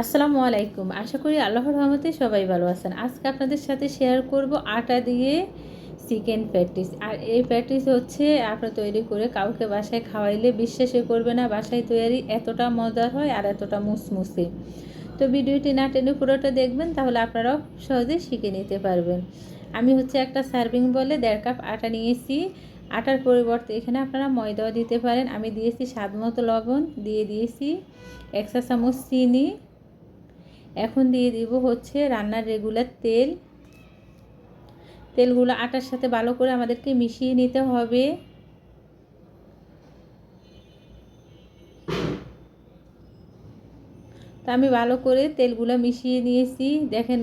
আসসালামু আলাইকুম। আশা করি আল্লাহর রহমতে সবাই ভালো আছেন। আজকে আপনাদের সাথে শেয়ার করব আটা দিয়ে চিকেন প্যাটিস আর এই প্যাটিস হচ্ছে আপনার তৈরি করে কাউকে বাসায় খাওয়াইলে বিশ্বাসই করবে না, বাসায় তৈরি এতটা মজার হয় আর এতটা মুসমুসে। তো ভিডিওটি না টেনে পুরোটা দেখবেন, তাহলে আপনারাও সহজে শিখে নিতে পারবেন। আমি হচ্ছে একটা সার্ভিং বলে দেড় কাপ আটা নিয়েছি। আটার পরিবর্তে এখানে আপনারা ময়দাও দিতে পারেন। আমি দিয়েছি স্বাদ মতো লবণ, দিয়ে দিয়েছি একশো চামচ চিনি এখন দিয়ে দিব হচ্ছে রান্নার রেগুলার তেল। তেলগুলো আটার সাথে ভালো করে আমাদেরকে মিশিয়ে নিতে হবে। তা আমি ভালো করে তেলগুলো মিশিয়ে নিয়েছি। দেখেন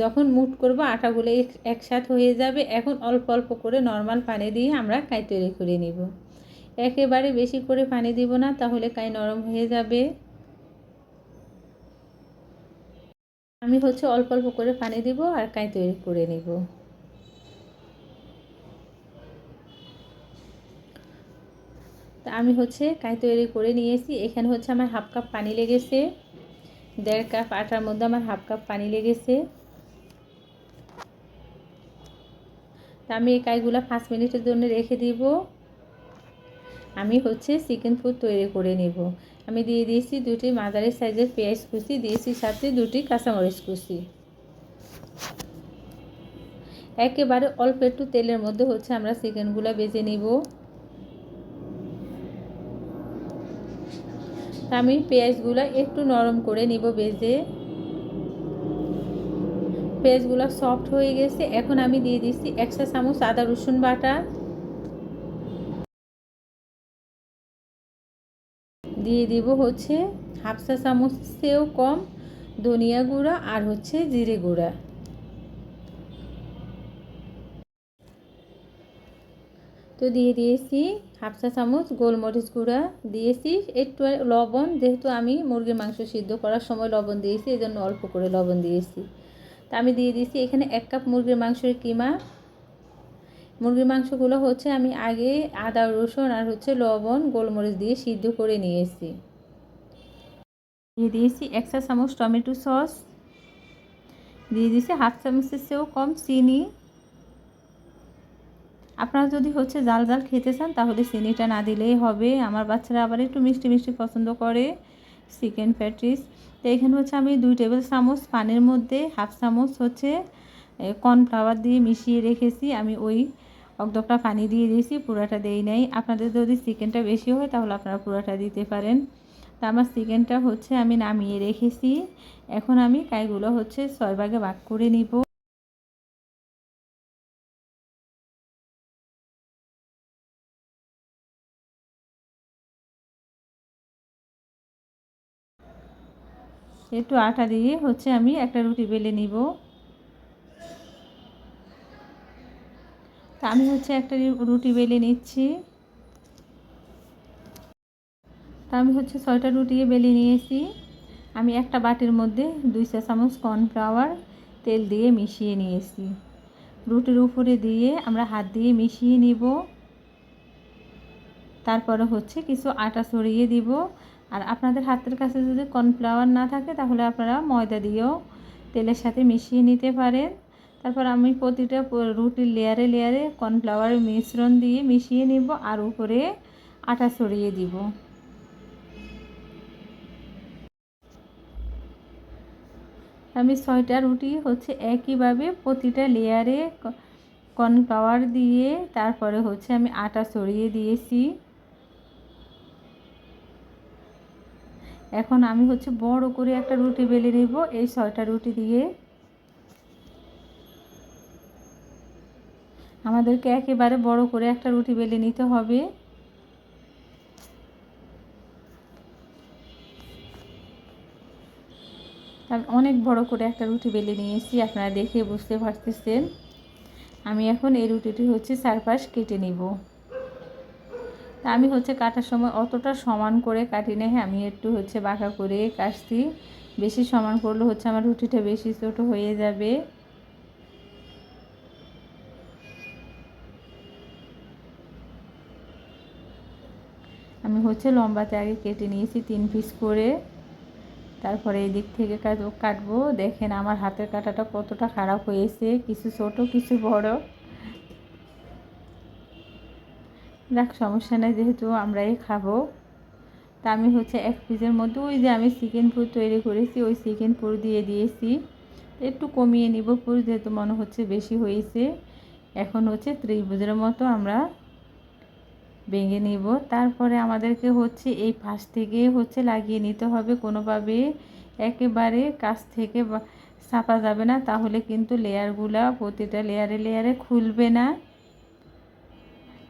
যখন মুট করব আটাগুলো একসাথ হয়ে যাবে। এখন অল্প অল্প করে নর্মাল পানি দিয়ে আমরা কাই তৈরি করে নিব। একেবারে বেশি করে পানি দিব না, তাহলে কাই নরম হয়ে যাবে। আমি হচ্ছে অল্প অল্প করে পানি দিব আর কাঁই তৈরি করে নিব। তা আমি হচ্ছে কাঁই তৈরি করে নিয়েছি। এখানে হচ্ছে আমার হাফ কাপ পানি লেগেছে। দেড় কাপ আটার মধ্যে আমার হাফ কাপ পানি লেগেছে। তা আমি এই কাইগুলো পাঁচ মিনিটের জন্য রেখে দিব। আমি হচ্ছে চিকেন ফুড তৈরি করে নেব। আমি দিয়ে দিয়েছি দুটি মাদারি সাইজের পেঁয়াজ কুচি, দিয়েছি সাথে দুটি কাঁচামরিচ কুচি। একেবারে অল্প একটু তেলের মধ্যে হচ্ছে আমরা চিকেনগুলো বেজে নিব। আমি পেঁয়াজগুলো একটু নরম করে নিব বেজে। পেঁয়াজগুলো সফট হয়ে গেছে, এখন আমি দিয়ে দিচ্ছি একশো চামচ আদা রসুন বাটা। দিয়ে দিব হচ্ছে হাফসা চামচেও কম, ধনিয়া গুঁড়া আর হচ্ছে জিরে গুঁড়া। তো দিয়ে দিয়েছি হাফসা চামচ গোলমরিচ গুঁড়া, দিয়েছি একটু লবণ, যেহেতু আমি মুরগির মাংস সিদ্ধ করার সময় লবণ দিয়েছি এই জন্য অল্প করে লবণ দিয়েছি। তা আমি দিয়ে দিয়েছি এখানে এক কাপ মুরগির মাংসের কিমা মুরগির মাংসগুলো হচ্ছে আমি আগে আদা, রসুন আর হচ্ছে লবণ গোলমরিচ দিয়ে সিদ্ধ করে নিয়ে নিয়েছি দিয়ে দিয়েছি একশো চামচ টমেটো সস। দিয়ে দিয়েছি হাফ চামচের চেয়েও কম চিনি। আপনারা যদি হচ্ছে জাল জাল খেতে চান তাহলে চিনিটা না দিলেই হবে। আমার বাচ্চারা আবার একটু মিষ্টি মিষ্টি পছন্দ করে। Chicken patties. তো এখানে হচ্ছে আমি দুই টেবিল চামচ পানির মধ্যে হাফ চামচ হচ্ছে কর্নফ্লাওয়ার দিয়ে মিশিয়ে রেখেছি। আমি ওই অকদপটা পানি দিয়ে দিয়েছি, পুরাটা দেই নাই। আপনাদের যদি চিকেনটা বেশি হয় তাহলে আপনারা পুরাটা দিতে পারেন। তা আমার চিকেনটা হচ্ছে আমি নামিয়ে রেখেছি। এখন আমি কাইগুলো হচ্ছে ছয় ভাগে ভাগ করে নিব। একটু আটা দিয়ে হচ্ছে আমি একটা রুটি বেলে নিব। তা আমি হচ্ছে একটা রুটি বেলে নিচ্ছি। তা আমি হচ্ছে ছয়টা রুটি বেলে নিয়েছি। আমি একটা বাটির মধ্যে দুই চা চামচ কর্নফ্লাওয়ার তেল দিয়ে মিশিয়ে নিয়েছি। রুটির উপরে দিয়ে আমরা হাত দিয়ে মিশিয়ে নিব। তারপরে হচ্ছে কিছু আটা ছড়িয়ে দিব। আর আপনাদের হাতের কাছে যদি কর্নফ্লাওয়ার না থাকে, তাহলে আপনারা ময়দা দিয়েও তেলের সাথে মিশিয়ে নিতে পারেন। তারপর আমি প্রতিটা রুটির লেয়ারে লেয়ারে কর্নফ্লাওয়ারের মিশ্রণ দিয়ে মিশিয়ে নিব আর উপরে আটা ছড়িয়ে দিব। আমি ছয়টা রুটি হচ্ছে একইভাবে প্রতিটা লেয়ারে কর্নফ্লাওয়ার দিয়ে তারপরে হচ্ছে আমি আটা ছড়িয়ে দিয়েছি। এখন আমি হচ্ছে বড় করে একটা রুটি বেলে নেব, এই ছয়টা রুটি দিয়ে। আমাদেরকে একেবারে বড় করে একটা রুটি বেলে নিতে হবে। আমি অনেক বড় করে একটা রুটি বেলে নিয়েছি, আপনারা দেখে বুঝতে পারতেছেন। আমি এখন এই রুটিটি হচ্ছে চারপাশ কেটে নিব। আমি হচ্ছে কাটার সময় অতটা সমান করে কাটি না আমি একটু হচ্ছে বাঁকা করে কাটছি। বেশি সমান করলে হচ্ছে আমার রুটিটা বেশি ছোটো হয়ে যাবে আমি হচ্ছে লম্বাতে আগে কেটে নিয়েছি তিন পিস করে। তারপরে এই দিক থেকে কাট- কাটবো। দেখেন আমার হাতের কাটাটা কতটা খারাপ হয়েছে, কিছু ছোট, কিছু বড়। যাক, সমস্যা নেই, যেহেতু আমরাই খাব। তা আমি হচ্ছে এক পিসের মধ্যে, ওই যে আমি চিকেন পুর তৈরি করেছি, ওই চিকেন পুর দিয়ে দিয়েছি। একটু কমিয়ে নিব, পুর যেহেতু মনে হচ্ছে বেশি হয়েছে। এখন হচ্ছে ত্রিভুজের মতো আমরা ভেঙে নিব। তারপরে আমাদেরকে হচ্ছে এই পাশ থেকে হচ্ছে লাগিয়ে নিতে হবে। কোনোভাবে একেবারে কাছ থেকে চাপা যাবে না। তাহলে কিন্তু লেয়ারগুলা প্রতিটা লেয়ারে লেয়ারে খুলবে না।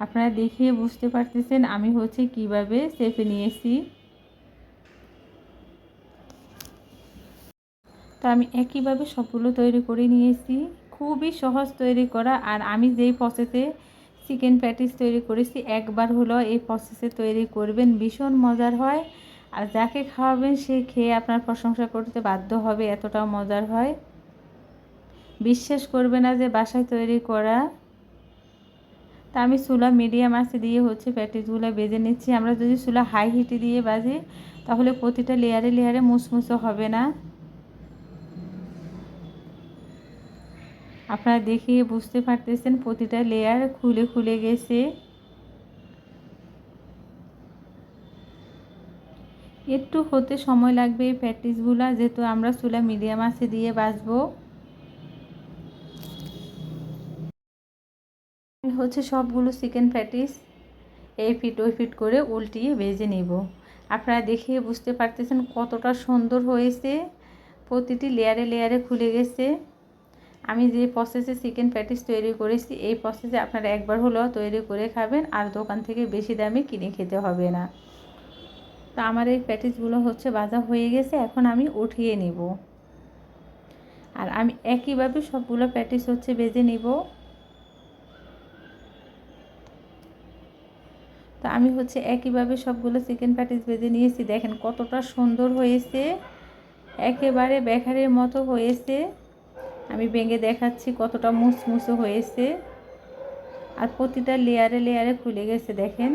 আপনারা দেখিয়ে বুঝতে পারতেছেন আমি হচ্ছে কীভাবে চেপে নিয়েছি। তো আমি একইভাবে সবগুলো তৈরি করে নিয়েছি। খুবই সহজ তৈরি করা। আর আমি যেই প্রসেসে চিকেন প্যাটিস তৈরি করেছি। একবার হলো এই প্রসেসে তৈরি করবেন। ভীষণ মজার হয়। আর যাকে খাওয়াবেন, সে খেয়ে আপনার প্রশংসা করতে বাধ্য হবে। এতটাও মজার হয়। বিশ্বাস করবে না যে বাসায় তৈরি করা। তা আমি চুলা মিডিয়াম আঁচে দিয়ে হচ্ছে প্যাটিসগুলো বেজে নিচ্ছি। আমরা যদি চুলা হাই হিটে দিয়ে বাজি, তাহলে প্রতিটা লেয়ারে লেয়ারে মুসমুসো হবে না। আপনারা দেখে বুঝতে পারতেছেন, প্রতিটা লেয়ার খুলে খুলে গেছে। একটু হতে সময় লাগবে এই প্যাটিসগুলো যেহেতু আমরা চুলা মিডিয়াম আছে দিয়ে বাজবো হচ্ছে সবগুলো চিকেন প্যাটিস এই ফিট ওই ফিট করে উল্টিয়ে ভেজে নিব। আপনারা দেখে বুঝতে পারতেছেন কতটা সুন্দর হয়েছে, প্রতিটি লেয়ারে লেয়ারে খুলে গেছে। আমি যে প্রসেসে চিকেন প্যাটিস তৈরি করেছি, এই প্রসেসে আপনারা একবার হলেও তৈরি করে খাবেন আর দোকান থেকে বেশি দামে কিনে খেতে হবে না। তো আমার এই প্যাটিসগুলো হচ্ছে ভাজা হয়ে গেছে, এখন আমি উঠিয়ে নিব। আর আমি একইভাবে সবগুলো প্যাটিস হচ্ছে বেজে নিব। তো আমি হচ্ছে একইভাবে সবগুলো চিকেন প্যাটিস বেজে নিয়েছি, দেখেন কতটা সুন্দর হয়েছে। একেবারে বেখারের মতো হয়েছে। আমি ভেঙে দেখাচ্ছি কতটা মুসমুসো হয়েছে। আর প্রতিটা লেয়ারে লেয়ারে খুলে গেছে, দেখেন।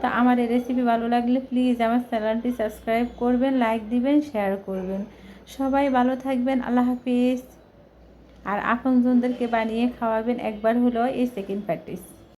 তো আমার এই রেসিপি ভালো লাগলে প্লিজ আমার চ্যানেলটি সাবস্ক্রাইব করবেন লাইক দিবেন শেয়ার করবেন। সবাই ভালো থাকবেন, আল্লাহ হাফিজ। আর আপনজনদেরকে বানিয়ে খাওয়াবেন একবার হলো এই সেকেন্ড প্র্যাকটিস